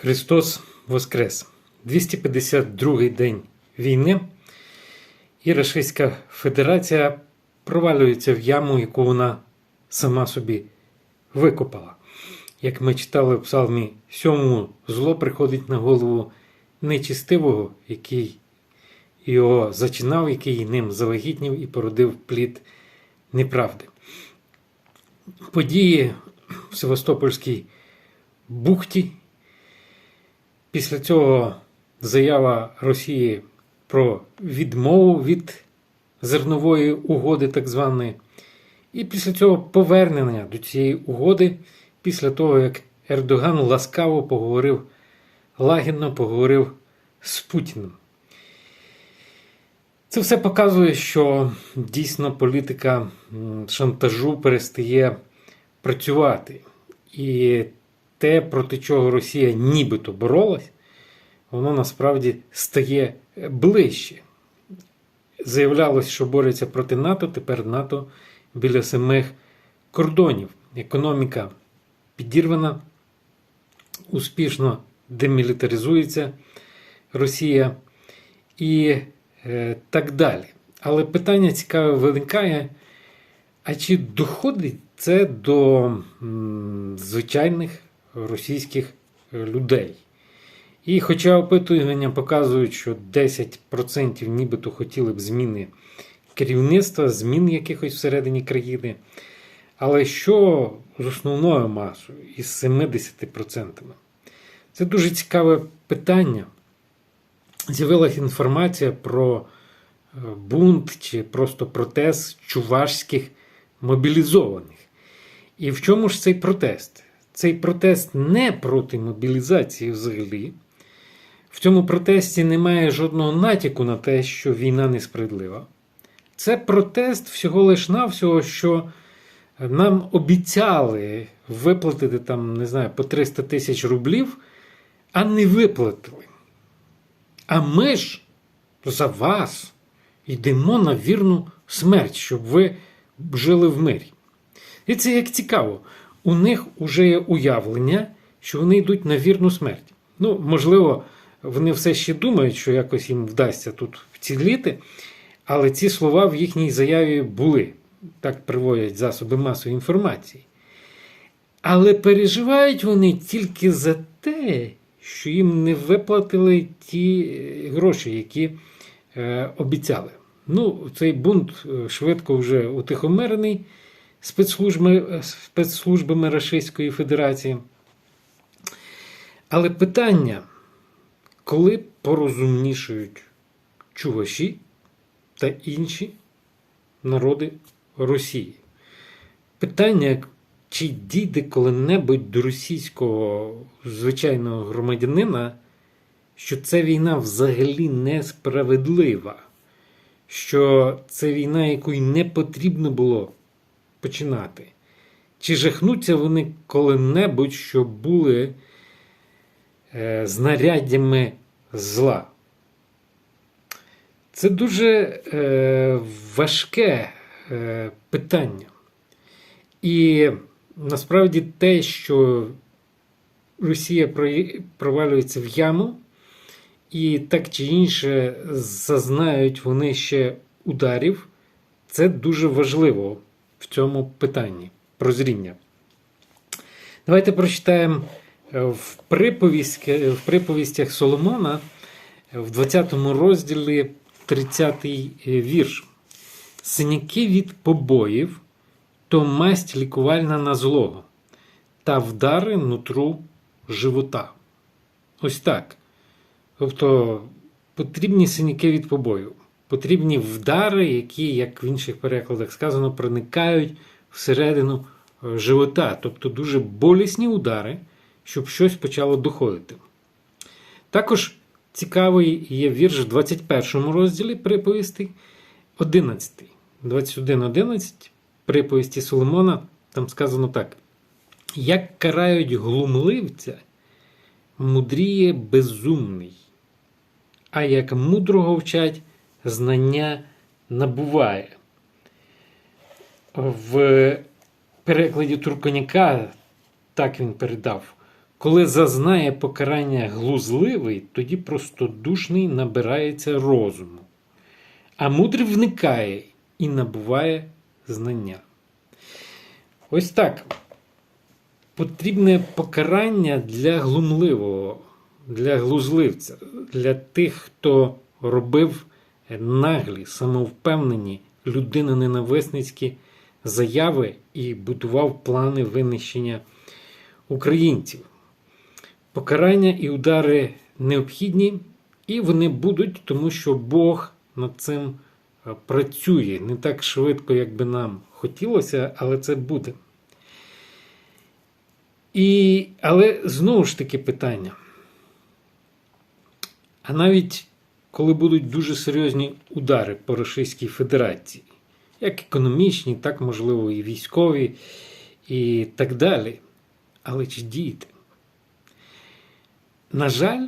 Христос Воскрес! 252-й день війни, і Російська Федерація провалюється в яму, яку вона сама собі викопала. Як ми читали в Псалмі 7, зло приходить на голову нечистивого, який його зачинав, який ним завагітнів і породив плід неправди. Події в Севастопольській бухті. Після цього заява Росії про відмову від зернової угоди, так званої. І після цього повернення до цієї угоди, після того, як Ердоган ласкаво поговорив, лагідно поговорив з Путіним. Це все показує, що дійсно політика шантажу перестає працювати. І те, проти чого Росія нібито боролась, воно насправді стає ближче. Заявлялось, що бореться проти НАТО, тепер НАТО біля самих кордонів. Економіка підірвана, успішно демілітаризується Росія і е, так далі. Але питання цікаве виникає: а чи доходить це до м, звичайних російських людей? І хоча опитування показують, що 10% нібито хотіли б зміни керівництва, змін якихось всередині країни. Але що з основною масою із 70%? Це дуже цікаве питання. З'явилася інформація про е, бунт чи просто протест чувашських мобілізованих. І в чому ж цей протест? Цей протест не проти мобілізації взагалі. В цьому протесті немає жодного натяку на те, що війна несправедлива. Це протест всього лиш навсього, що нам обіцяли виплатити там, не знаю, по 300 тисяч рублів, а не виплатили. А ми ж за вас йдемо на вірну смерть, щоб ви жили в мирі. І це як цікаво, у них вже є уявлення, що вони йдуть на вірну смерть. Ну, можливо, вони все ще думають, що якось їм вдасться тут вціліти, але ці слова в їхній заяві були. Так приводять засоби масової інформації. Але переживають вони тільки за те, що їм не виплатили ті е, гроші, які е, обіцяли. Ну, цей бунт е, швидко вже утихомирений спецслужбами, спецслужбами Російської Федерації. Але питання, коли порозумнішують чуваші та інші народи Росії? Питання, чи дійде коли-небудь до російського звичайного громадянина, що ця війна взагалі несправедлива, що це війна, якої не потрібно було починати? Чи жахнуться вони коли-небудь, що були е, знаряддями зла? Це дуже е, важке е, питання. І насправді те, що Росія провалюється в яму, і так чи інше зазнають вони ще ударів, це дуже важливо в цьому питанні прозріння. Давайте прочитаємо е, в, приповістки- в приповістях Соломона е, в 20 розділі 30 вірш. Синяки від побоїв то масть лікувальна на злого, та вдари нутру живота. Ось так. Тобто потрібні синяки від побою, потрібні вдари, які, як в інших перекладах сказано, проникають всередину е, живота. Тобто дуже болісні удари, щоб щось почало доходити. Також цікавий є вірш в 21 розділі приповісти 11. 21.11 приповісті Соломона, там сказано так: Як карають глумливця, мудріє безумний, а як мудрого вчать, знання набуває. В перекладі Турконяка так він передав: Коли зазнає покарання глузливий, тоді простодушний набирається розуму, а мудрий вникає і набуває знання. Ось так. Потрібне покарання для глумливого, для глузливця, для тих, хто робив наглі, самовпевнені, людиноненависницькі заяви і будував плани винищення українців. Покарання і удари необхідні, і вони будуть, тому що Бог над цим е, працює не так швидко, як би нам хотілося, але це буде. І, Але знову ж таки питання. А навіть коли будуть дуже серйозні удари по Російській Федерації, як економічні, так, можливо, і військові, і так далі. Але чи діяти? На жаль,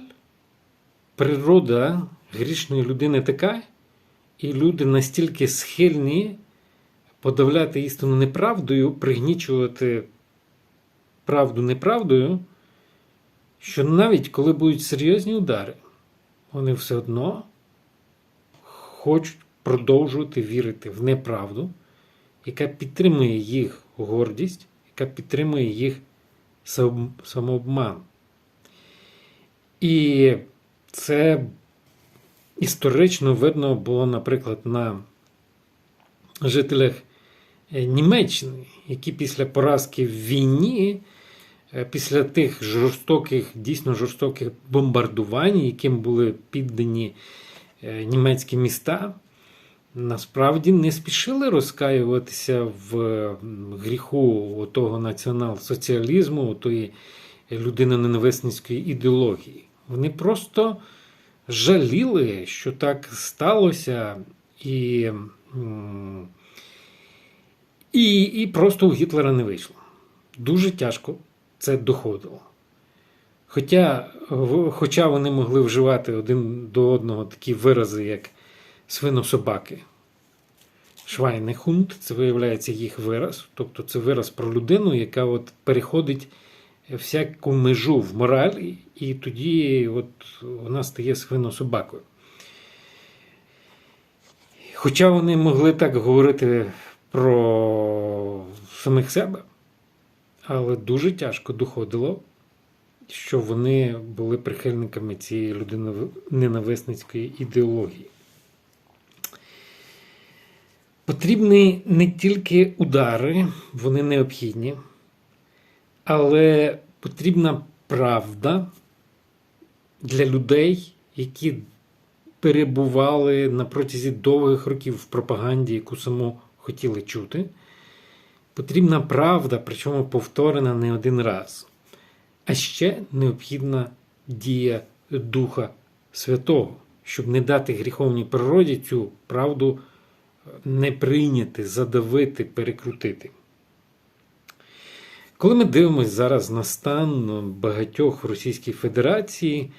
природа грішної людини така, і люди настільки схильні подавляти істину неправдою, пригнічувати правду неправдою, що навіть коли будуть серйозні удари, вони все одно хочуть продовжувати вірити в неправду, яка підтримує їх гордість, яка підтримує їх самообман. І це історично видно було, наприклад, на жителях Німеччини, які після поразки в війні, е, після тих жорстоких, дійсно жорстоких бомбардувань, яким були піддані е, німецькі міста, насправді не спішили розкаюватися в гріху того націонал-соціалізму, тої людиноненависницької ідеології. Вони просто жаліли, що так сталося, і і, і просто у Гітлера не вийшло. Дуже тяжко це доходило. Хоча хоча вони могли вживати один до одного такі вирази, як свинособаки. Швайнехунд це виявляється їх вираз, тобто це вираз про людину, яка от переходить всяку межу в моралі, і тоді от вона стає свинособакою. Хоча вони могли так говорити про самих себе, але дуже тяжко доходило, що вони були прихильниками цієї людиноненависницької ідеології. Потрібні не тільки удари, вони необхідні, але потрібна правда для людей, які перебували на протязі довгих років в пропаганді, яку саму хотіли чути. Потрібна правда, причому повторена не один раз. А ще необхідна дія Духа Святого, щоб не дати гріховній природі цю правду не прийняти, задавити, перекрутити. Коли ми дивимося зараз на стан багатьох в Російській Федерації,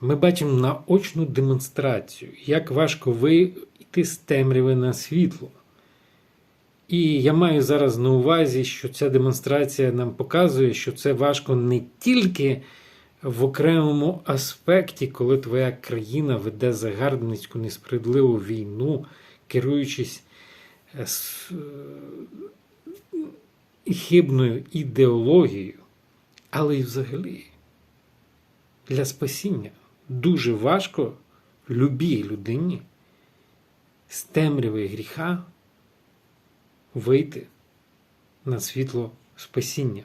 ми бачимо наочну демонстрацію, як важко вийти з темряви на світло. І я маю зараз на увазі, що ця демонстрація нам показує, що це важко не тільки в окремому аспекті, коли твоя країна веде загарбницьку несправедливу війну, керуючись е, е, хибною ідеологією, але й взагалі для спасіння. Дуже важко любій людині з темряви гріха вийти на світло спасіння.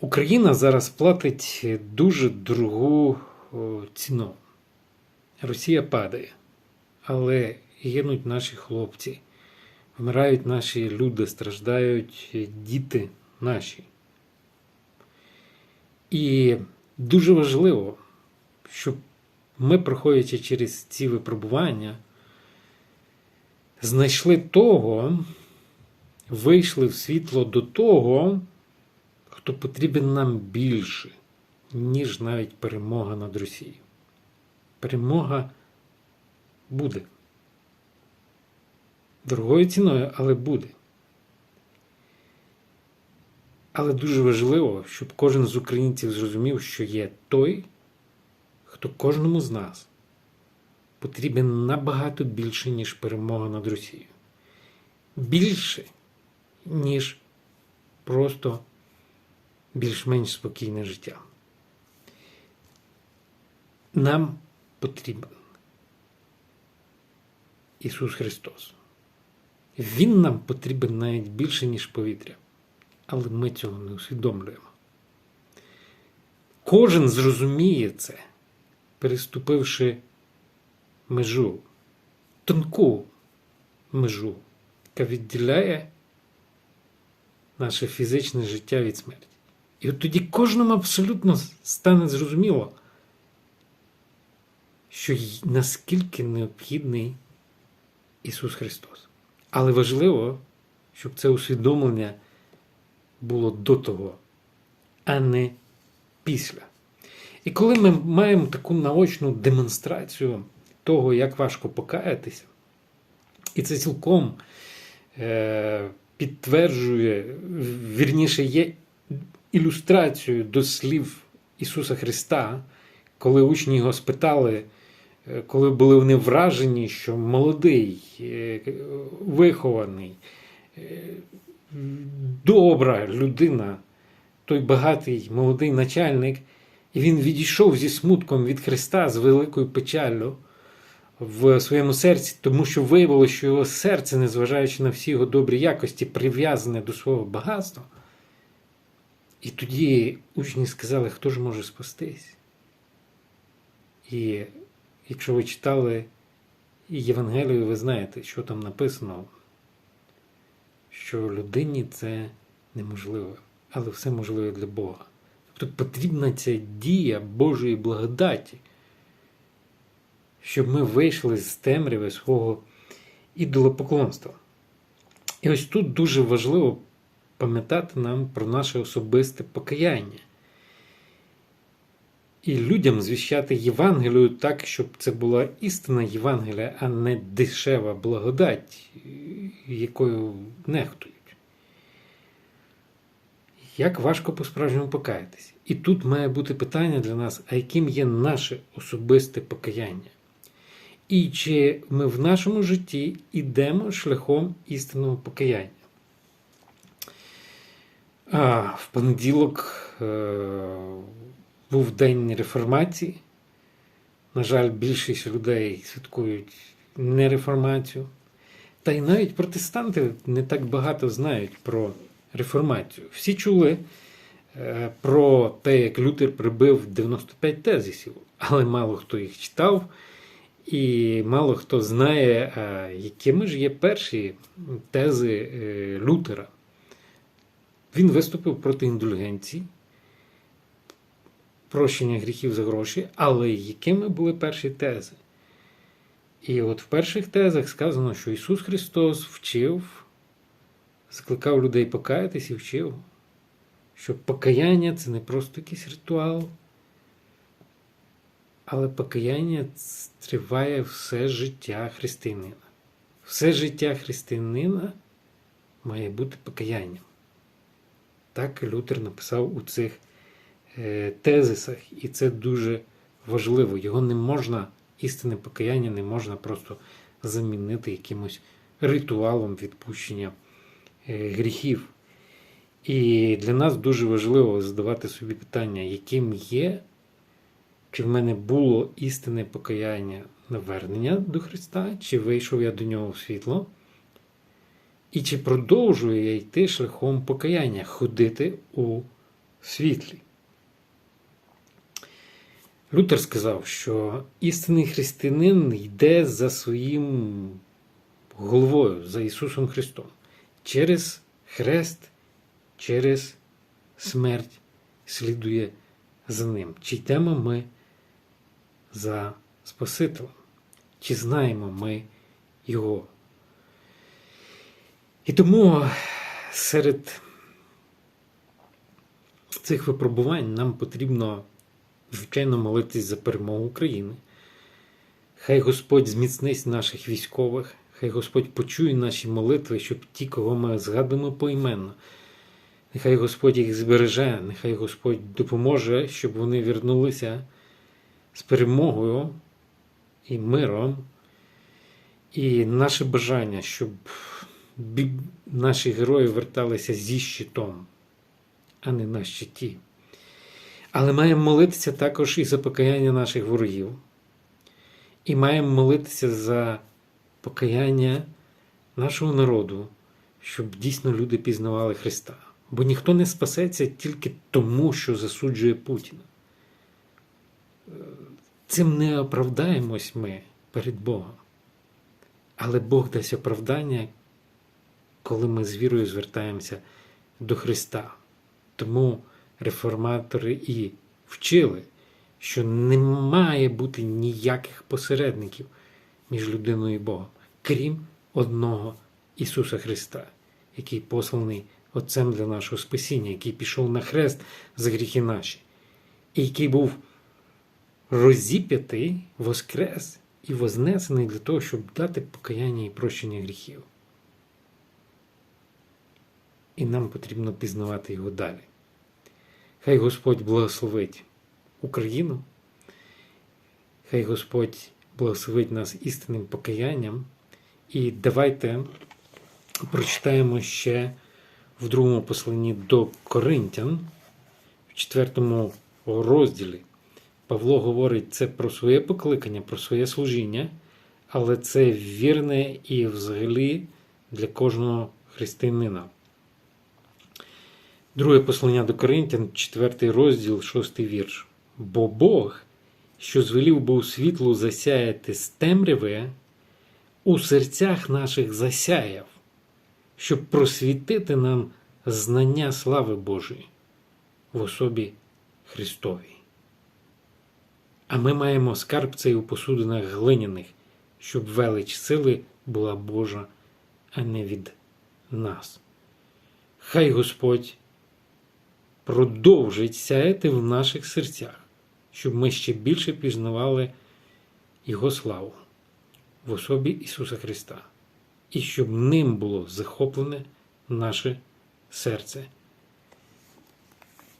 Україна зараз платить дуже дорогу ціну. Росія падає, але гинуть наші хлопці, вмирають наші люди, страждають діти наші. І дуже важливо, щоб ми, проходячи через ці випробування, знайшли того, вийшли в світло до того, хто потрібен нам більше, ніж навіть перемога над Росією. Перемога буде. Дорогою ціною, але буде. Але дуже важливо, щоб кожен з українців зрозумів, що є той, хто кожному з нас потрібен набагато більше, ніж перемога над Росією. Більше, ніж просто більш-менш спокійне життя. Нам потрібен Ісус Христос. Він нам потрібен навіть більше, ніж повітря. Але ми цього не усвідомлюємо. Кожен зрозуміє це, переступивши межу, тонку межу, яка відділяє наше фізичне життя від смерті. І от тоді кожному абсолютно стане зрозуміло, що наскільки необхідний Ісус Христос. Але важливо, щоб це усвідомлення було до того, а не після. І коли ми маємо таку наочну демонстрацію того, як важко покаятися, і це цілком е, підтверджує, вірніше, є ілюстрацією до слів Ісуса Христа, коли учні його спитали, е, коли були вони вражені, що молодий, е, вихований, е, добра людина, той багатий молодий начальник, і він відійшов зі смутком від Христа з великою печаллю в своєму серці, тому що виявилося, що його серце, незважаючи на всі його добрі якості, прив'язане до свого багатства. І тоді учні сказали, хто ж може спастись? І якщо ви читали Євангелію, ви знаєте, що там написано, що людині це неможливо, але все можливе для Бога. Тобто потрібна ця дія Божої благодаті, щоб ми вийшли з темряви свого ідолопоклонства. І ось тут дуже важливо пам'ятати нам про наше особисте покаяння. І людям звіщати Євангелію так, щоб це була істина Євангелія, а не дешева благодать, якою нехтують. Як важко по-справжньому покаятися? І тут має бути питання для нас, а яким є наше особисте покаяння? І чи ми в нашому житті йдемо шляхом істинного покаяння? А, в понеділок е- був День реформації. На жаль, більшість людей святкують не реформацію. Та й навіть протестанти не так багато знають про реформацію. Всі чули е, про те, як Лютер прибив 95 тезисів, але мало хто їх читав, і мало хто знає, е, якими ж є перші тези е, Лютера. Він виступив проти індульгенції, прощення гріхів за гроші, але якими були перші тези? І от в перших тезах сказано, що Ісус Христос вчив, скликав людей покаятись і вчив, що покаяння це не просто якийсь ритуал, але покаяння триває все життя християнина. Все життя християнина має бути покаянням. Так Лютер написав у цих е, тезисах, і це дуже важливо. Його не можна, істинне покаяння не можна просто замінити якимось ритуалом відпущення е, гріхів. І для нас дуже важливо задавати собі питання, яким є, чи в мене було істинне покаяння навернення до Христа, чи вийшов я до нього в світло. І чи продовжую я йти шляхом покаяння, ходити у світлі? Лютер сказав, що істинний християнин йде за своїм головою, за Ісусом Христом, через хрест, через смерть слідує за ним. Чи йдемо ми за Спасителем? Чи знаємо ми Його? І тому серед цих випробувань нам потрібно, звичайно, молитись за перемогу України. Хай Господь зміцнить наших військових, хай Господь почує наші молитви, щоб ті, кого ми згадуємо поіменно, Нехай Господь їх збереже, нехай Господь допоможе, щоб вони вернулися з перемогою і миром. І наше бажання, щоб наші герої верталися зі щитом, а не на щиті. Але маємо молитися також і за покаяння наших ворогів. І маємо молитися за покаяння нашого народу, щоб дійсно люди пізнавали Христа. Бо ніхто не спасеться тільки тому, що засуджує Путіна. Цим не оправдаємось ми перед Богом. Але Бог дасть оправдання, коли ми з вірою звертаємося до Христа. Тому реформатори і вчили, що не має бути ніяких посередників між людиною і Богом, крім одного Ісуса Христа, який посланий Отцем для нашого спасіння, який пішов на хрест за гріхи наші, і який був розіп'ятий, воскрес і вознесений для того, щоб дати покаяння і прощення гріхів. І нам потрібно пізнавати його далі. Хай Господь благословить Україну, хай Господь благословить нас істинним покаянням. І давайте прочитаємо ще в другому посланні до Коринтян, в четвертому розділі. Павло говорить це про своє покликання, про своє служіння, але це вірне і взагалі для кожного християнина. Друге послання до Коринтян, 4 розділ, 6 вірш. Бо Бог, що звелів був світлу засяяти з темряви, у серцях наших засяяв, щоб просвітити нам знання слави Божої в особі Христовій. А ми маємо скарб цей у посудинах глиняних, щоб велич сили була Божа, а не від нас. Хай Господь продовжить сяяти в наших серцях, щоб ми ще більше пізнавали Його славу в особі Ісуса Христа, і щоб ним було захоплене наше серце.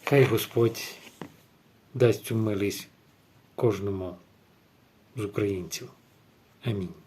Хай Господь дасть цю милість кожному з українців. Амінь.